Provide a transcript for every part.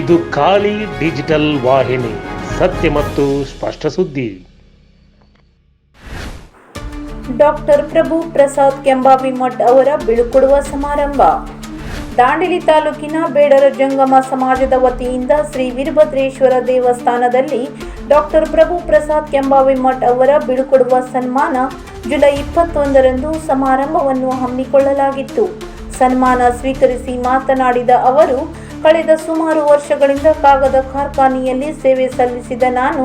ಇದು ಖಾಲಿ ಡಿಜಿಟಲ್ ವಾಹಿನಿ, ಸತ್ಯ ಮತ್ತು ಸ್ಪಷ್ಟ ಸುದ್ದಿ. ಡಾಕ್ಟರ್ ಪ್ರಭು ಪ್ರಸಾದ್ ಕೆಂಬಾವಿಮಠ್ ಅವರ ಬೀಳ್ಕೊಡುವ ಸಮಾರಂಭ. ದಾಂಡೇಲಿ ತಾಲೂಕಿನ ಬೇಡರ ಜಂಗಮ ಸಮಾಜದ ವತಿಯಿಂದ ಶ್ರೀ ವೀರಭದ್ರೇಶ್ವರ ದೇವಸ್ಥಾನದಲ್ಲಿ ಡಾಕ್ಟರ್ ಪ್ರಭು ಪ್ರಸಾದ್ ಕೆಂಬಾವಿಮಠ್ ಅವರ ಬೀಳ್ಕೊಡುವ ಸನ್ಮಾನ ಜುಲೈ ಇಪ್ಪತ್ತೊಂದರಂದು ಸಮಾರಂಭವನ್ನು ಹಮ್ಮಿಕೊಳ್ಳಲಾಗಿತ್ತು. ಸನ್ಮಾನ ಸ್ವೀಕರಿಸಿ ಮಾತನಾಡಿದ ಅವರು ಕಳೆದ ಸುಮಾರು ವರ್ಷಗಳಿಂದ ಕಾಗದ ಕಾರ್ಖಾನೆಯಲ್ಲಿ ಸೇವೆ ಸಲ್ಲಿಸಿದ ನಾನು,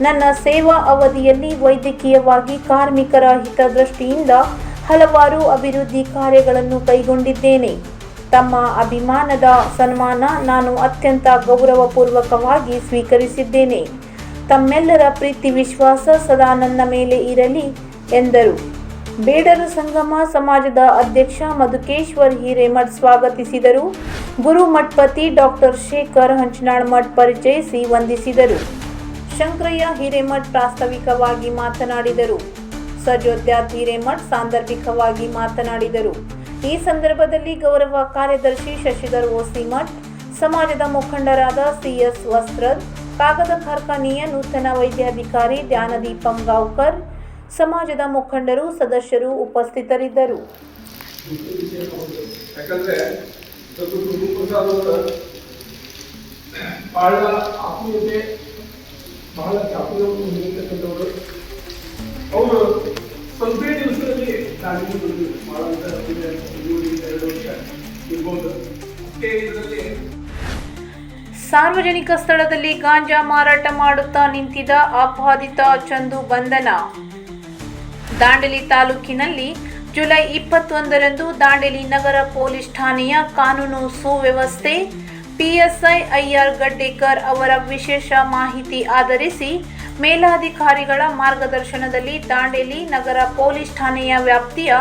ನನ್ನ ಸೇವಾ ಅವಧಿಯಲ್ಲಿ ವೈದ್ಯಕೀಯವಾಗಿ ಕಾರ್ಮಿಕರ ಹಿತದೃಷ್ಟಿಯಿಂದ ಹಲವಾರು ಅಭಿವೃದ್ಧಿ ಕಾರ್ಯಗಳನ್ನು ಕೈಗೊಂಡಿದ್ದೇನೆ. ತಮ್ಮ ಅಭಿಮಾನದ ಸನ್ಮಾನ ನಾನು ಅತ್ಯಂತ ಗೌರವಪೂರ್ವಕವಾಗಿ ಸ್ವೀಕರಿಸಿದ್ದೇನೆ. ತಮ್ಮೆಲ್ಲರ ಪ್ರೀತಿ ವಿಶ್ವಾಸ ಸದಾ ನನ್ನ ಮೇಲೆ ಇರಲಿ ಎಂದರು. ಬೇಡರ ಸಂಗಮ ಸಮಾಜದ ಅಧ್ಯಕ್ಷ ಮಧುಕೇಶ್ವರ್ ಹಿರೇಮಠ್ ಸ್ವಾಗತಿಸಿದರು. ಗುರು ಮಠಪತಿ ಡಾಕ್ಟರ್ ಶೇಖರ್ ಹಂಚನಾಳ್ ಮಠ್ ಪರಿಚಯಿಸಿ ವಂದಿಸಿದರು. ಶಂಕ್ರಯ್ಯ ಹಿರೇಮಠ್ ಪ್ರಾಸ್ತಾವಿಕವಾಗಿ ಮಾತನಾಡಿದರು. ಸಜೋದ್ಯಾತ್ ಹಿರೇಮಠ್ ಸಾಂದರ್ಭಿಕವಾಗಿ ಮಾತನಾಡಿದರು. ಈ ಸಂದರ್ಭದಲ್ಲಿ ಗೌರವ ಕಾರ್ಯದರ್ಶಿ ಶಶಿಧರ್ ಓಸಿಮಠ್ ಸಮಾಜದ ಮುಖಂಡರಾದ ಸಿಎಸ್ ವಸ್ತ್ರದ್, ಕಾಗದ ಕಾರ್ಖಾನೆಯ ನೂತನ ವೈದ್ಯಾಧಿಕಾರಿ ಧ್ಯಾನದೀಪಂ ಗಾವ್ಕರ್ ಸಮಾಜದ ಮುಖಂಡರು, ಸದಸ್ಯರು ಉಪಸ್ಥಿತರಿದ್ದರು. ಅವರ ಬಹಳ ಆತ್ಮೀಯತೆ ಬಹಳ ಚಾಪಲ್ಯವನ್ನು ಹೊಂದಿರತಕ್ಕಂಥವರು ಅವರು ಸ್ವಲ್ಪ ದಿವಸದಲ್ಲಿ ದಾಂಡೇಲಿ ಬಂದು ಬಹಳ ಅಂತ ಎರಡು ವರ್ಷ ಇರ್ಬೋದು ಅಷ್ಟೇ ಇದರಲ್ಲಿ ಸಾರ್ವಜನಿಕ ಸ್ಥಳದಲ್ಲಿ ಗಾಂಜಾ ಮಾರಾಟ ಮಾಡುತ್ತಾ ನಿಂತಿದ್ದ ಆಪಾದಿತ ಚಂದು ಬಂಧನ. ದಾಂಡೇಲಿ ತಾಲೂಕಿನಲ್ಲಿ ಜುಲೈ ಇಪ್ಪತ್ತೊಂದರಂದು ದಾಂಡೇಲಿ ನಗರ ಪೊಲೀಸ್ ಠಾಣೆಯ ಕಾನೂನು ಸುವ್ಯವಸ್ಥೆ, ಪಿಎಸ್ಐ ಐಆರ್ ಗಡ್ಡೇಕರ್ ಅವರ ವಿಶೇಷ ಮಾಹಿತಿ ಆಧರಿಸಿ ಮೇಲಾಧಿಕಾರಿಗಳ ಮಾರ್ಗದರ್ಶನದಲ್ಲಿ ದಾಂಡೇಲಿ ನಗರ ಪೊಲೀಸ್ ಠಾಣೆಯ ವ್ಯಾಪ್ತಿಯ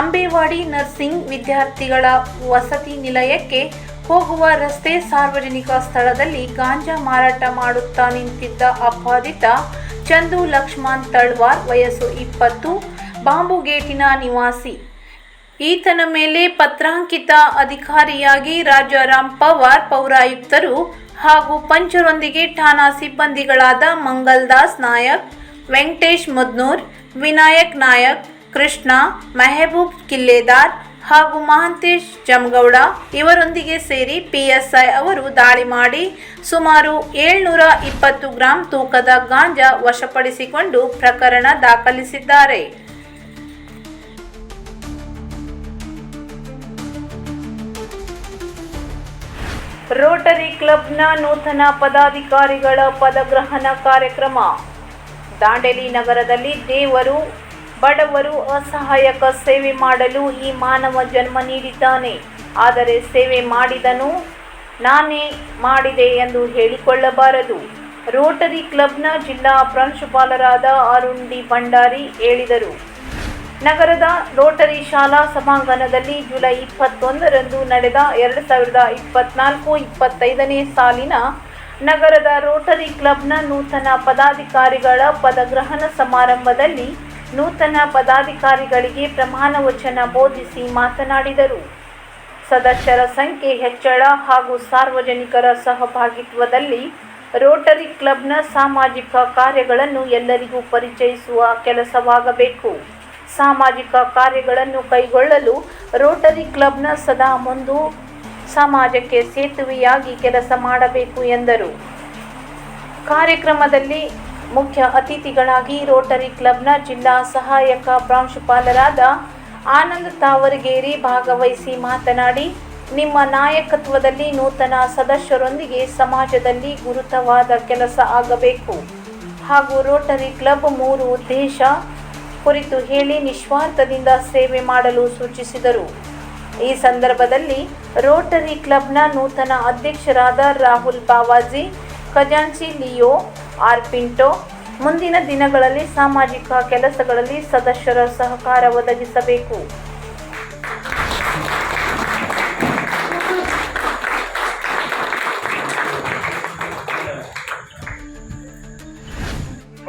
ಅಂಬೇವಾಡಿ ನರ್ಸಿಂಗ್ ವಿದ್ಯಾರ್ಥಿಗಳ ವಸತಿ ನಿಲಯಕ್ಕೆ ಹೋಗುವ ರಸ್ತೆ ಸಾರ್ವಜನಿಕ ಸ್ಥಳದಲ್ಲಿ ಗಾಂಜಾ ಮಾರಾಟ ಮಾಡುತ್ತಾ ನಿಂತಿದ್ದ ಅಪಾದಿತ ಚಂದು ಲಕ್ಷ್ಮಣ್ ತಳ್ವಾರ್, ವಯಸ್ಸು ಇಪ್ಪತ್ತು ಬಾಂಬುಗೇಟಿನ ನಿವಾಸಿ. ಈತನ ಮೇಲೆ ಪತ್ರಾಂಕಿತ ಅಧಿಕಾರಿಯಾಗಿ ರಾಜಾರಾಮ್ ಪವಾರ್ ಪೌರಾಯುಕ್ತರು ಹಾಗೂ ಪಂಚರೊಂದಿಗೆ ಠಾಣಾ ಸಿಬ್ಬಂದಿಗಳಾದ ಮಂಗಲ್ದಾಸ್ ನಾಯಕ್, ವೆಂಕಟೇಶ್ ಮುದ್ನೂರ್, ವಿನಾಯಕ್ ನಾಯಕ್, ಕೃಷ್ಣ, ಮೆಹಬೂಬ್ ಕಿಲ್ಲೇದಾರ್ ಹಾಗೂ ಮಹಾಂತೇಶ್ ಜಮಗೌಡ ಇವರೊಂದಿಗೆ ಸೇರಿ ಪಿಎಸ್ಐ ಅವರು ದಾಳಿ ಮಾಡಿ ಸುಮಾರು ಏಳ್ನೂರ ಇಪ್ಪತ್ತು ಗ್ರಾಂ ತೂಕದ ಗಾಂಜಾ ವಶಪಡಿಸಿಕೊಂಡು ಪ್ರಕರಣ ದಾಖಲಿಸಿದ್ದಾರೆ. ರೋಟರಿ ಕ್ಲಬ್ನ ನೂತನ ಪದಾಧಿಕಾರಿಗಳ ಪದಗ್ರಹಣ ಕಾರ್ಯಕ್ರಮ. ದಾಂಡೇಲಿ ನಗರದಲ್ಲಿ ದೇವರು, ಬಡವರು ಅಸಹಾಯಕ ಸೇವೆ ಮಾಡಲು ಈ ಮಾನವ ಜನ್ಮ ನೀಡಿದ್ದಾನೆ. ಆದರೆ ಸೇವೆ ಮಾಡಿದನು ನಾನೇ ಮಾಡಿದೆ ಎಂದು ಹೇಳಿಕೊಳ್ಳಬಾರದು. ರೋಟರಿ ಕ್ಲಬ್ನ ಜಿಲ್ಲಾ ಪ್ರಾಂಶುಪಾಲರಾದ ಅರುಣ್ ಡಿ ಭಂಡಾರಿ ಹೇಳಿದರು. ನಗರದ ರೋಟರಿ ಶಾಲಾ ಸಭಾಂಗಣದಲ್ಲಿ ಜುಲೈ ಇಪ್ಪತ್ತೊಂದರಂದು ನಡೆದ ಎರಡು ಸಾವಿರದ ಇಪ್ಪತ್ನಾಲ್ಕು ಇಪ್ಪತ್ತೈದನೇ ಸಾಲಿನ ನಗರದ ರೋಟರಿ ಕ್ಲಬ್ನ ನೂತನ ಪದಾಧಿಕಾರಿಗಳ ಪದಗ್ರಹಣ ಸಮಾರಂಭದಲ್ಲಿ ನೂತನ ಪದಾಧಿಕಾರಿಗಳಿಗೆ ಪ್ರಮಾಣ ವಚನ ಬೋಧಿಸಿ ಮಾತನಾಡಿದರು. ಸದಸ್ಯರ ಸಂಖ್ಯೆ ಹೆಚ್ಚಳ ಹಾಗೂ ಸಾರ್ವಜನಿಕರ ಸಹಭಾಗಿತ್ವದಲ್ಲಿ ರೋಟರಿ ಕ್ಲಬ್ನ ಸಾಮಾಜಿಕ ಕಾರ್ಯಗಳನ್ನು ಎಲ್ಲರಿಗೂ ಪರಿಚಯಿಸುವ ಕೆಲಸವಾಗಬೇಕು. ಸಾಮಾಜಿಕ ಕಾರ್ಯಗಳನ್ನು ಕೈಗೊಳ್ಳಲು ರೋಟರಿ ಕ್ಲಬ್ನ ಸದಾ ಮುಂದು ಸಮಾಜಕ್ಕೆ ಸೇತುವೆಯಾಗಿ ಕೆಲಸ ಮಾಡಬೇಕು ಎಂದರು. ಕಾರ್ಯಕ್ರಮದಲ್ಲಿ ಮುಖ್ಯ ಅತಿಥಿಗಳಾಗಿ ರೋಟರಿ ಕ್ಲಬ್ನ ಜಿಲ್ಲಾ ಸಹಾಯಕ ಪ್ರಾಂಶುಪಾಲರಾದ ಆನಂದ್ ತಾವರಗೇರಿ ಭಾಗವಹಿಸಿ ಮಾತನಾಡಿ, ನಿಮ್ಮ ನಾಯಕತ್ವದಲ್ಲಿ ನೂತನ ಸದಸ್ಯರೊಂದಿಗೆ ಸಮಾಜದಲ್ಲಿ ಗುರುತವಾದ ಕೆಲಸ ಆಗಬೇಕು. ಹಾಗೂ ರೋಟರಿ ಕ್ಲಬ್ ಮೂರು ಉದ್ದೇಶ ಕುರಿತು ಹೇಳಿ ನಿಸ್ವಾರ್ಥದಿಂದ ಸೇವೆ ಮಾಡಲು ಸೂಚಿಸಿದರು. ಈ ಸಂದರ್ಭದಲ್ಲಿ ರೋಟರಿ ಕ್ಲಬ್ನ ನೂತನ ಅಧ್ಯಕ್ಷರಾದ ರಾಹುಲ್ ಬಾವಾಜಿ, ಖಜಾಂಚಿ ಲಿಯೋ ಆರ್ಪಿಂಟೋ ಮುಂದಿನ ದಿನಗಳಲ್ಲಿ ಸಾಮಾಜಿಕ ಕೆಲಸಗಳಲ್ಲಿ ಸದಸ್ಯರ ಸಹಕಾರ ಒದಗಿಸಬೇಕು.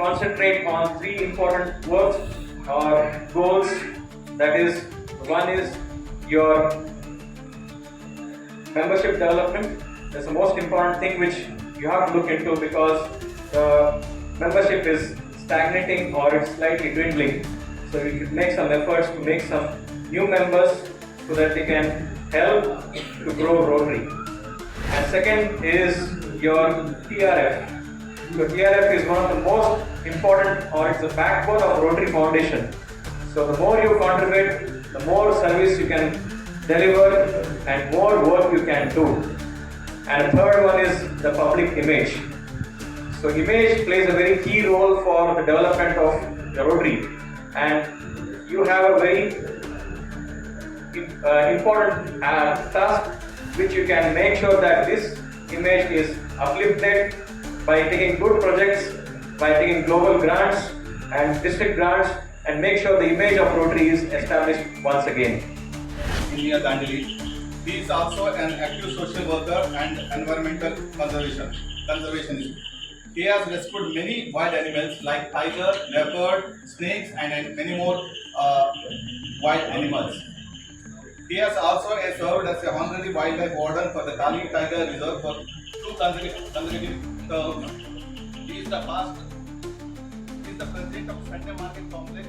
Concentrate on three important works or goals. That is, one is your membership development, that's the most important thing which you have to look into because the membership is stagnating or it's slightly dwindling. So you should make some efforts to make some new members so that they can help to grow Rotary. And second is your TRF. Your TRF is one of the most important or it's the backbone of Rotary Foundation. So the more you contribute, the more service you can deliver and more work you can do. And third one is the public image. So image plays a very key role for the development of the Rotary. And you have a very uh, important uh, task which you can make sure that this image is uplifted by taking good projects, by taking global grants and district grants and make sure the image of Rotary is established once again. India Dandeli. He is also an active social worker and environmental conservation conservationist. He has rescued many wild animals like tiger, leopard, snakes, and many more uh, wild animals. He has also served as a honorary wildlife warden for the Kali Tiger Reserve for two consecutive terms. He is the past. The president of Sunday Market Complex,